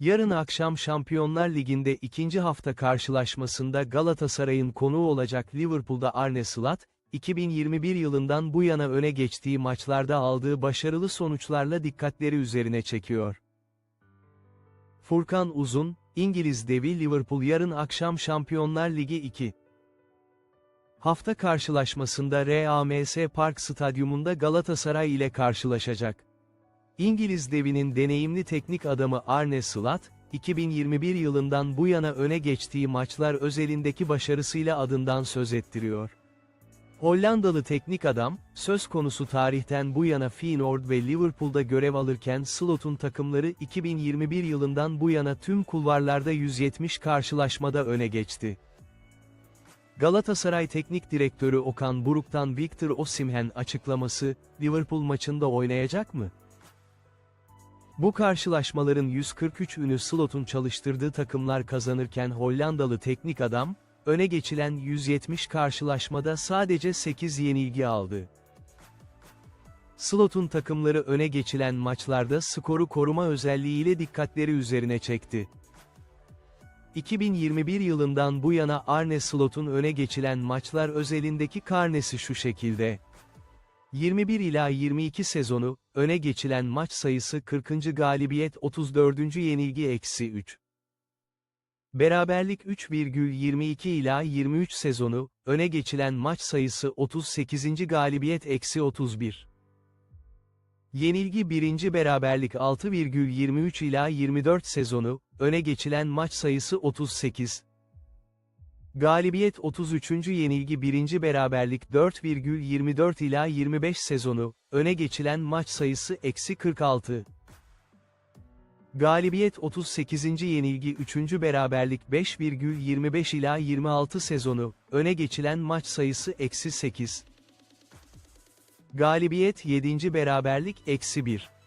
Yarın akşam Şampiyonlar Ligi'nde ikinci hafta karşılaşmasında Galatasaray'ın konuğu olacak Liverpool'da Arne Slot, 2021 yılından bu yana öne geçtiği maçlarda aldığı başarılı sonuçlarla dikkatleri üzerine çekiyor. Furkan Uzun, İngiliz devi Liverpool yarın akşam Şampiyonlar Ligi 2. Hafta karşılaşmasında RAMS Park Stadyumunda Galatasaray ile karşılaşacak. İngiliz devinin deneyimli teknik adamı Arne Slot, 2021 yılından bu yana öne geçtiği maçlar özelindeki başarısıyla adından söz ettiriyor. Hollandalı teknik adam, söz konusu tarihten bu yana Feyenoord ve Liverpool'da görev alırken Slot'un takımları 2021 yılından bu yana tüm kulvarlarda 170 karşılaşmada öne geçti. Galatasaray Teknik Direktörü Okan Buruk'tan Victor Osimhen açıklaması, Liverpool maçında oynayacak mı? Bu karşılaşmaların 143 ünü Slot'un çalıştırdığı takımlar kazanırken Hollandalı teknik adam, öne geçilen 170 karşılaşmada sadece 8 yenilgi aldı. Slot'un takımları öne geçilen maçlarda skoru koruma özelliğiyle dikkatleri üzerine çekti. 2021 yılından bu yana Arne Slot'un öne geçilen maçlar özelindeki karnesi şu şekilde. 21 ila 22 sezonu, öne geçilen maç sayısı 40. galibiyet 34. yenilgi eksi 3. Beraberlik 3,22 ila 23 sezonu, öne geçilen maç sayısı 38. galibiyet eksi 31. Yenilgi 1. beraberlik 6,23 ila 24 sezonu, öne geçilen maç sayısı 38. Galibiyet 33. yenilgi 1. beraberlik 4,24 ila 25 sezonu, öne geçilen maç sayısı eksi 46. Galibiyet 38. yenilgi 3. beraberlik 5,25 ila 26 sezonu, öne geçilen maç sayısı eksi 8. Galibiyet 7. beraberlik eksi 1.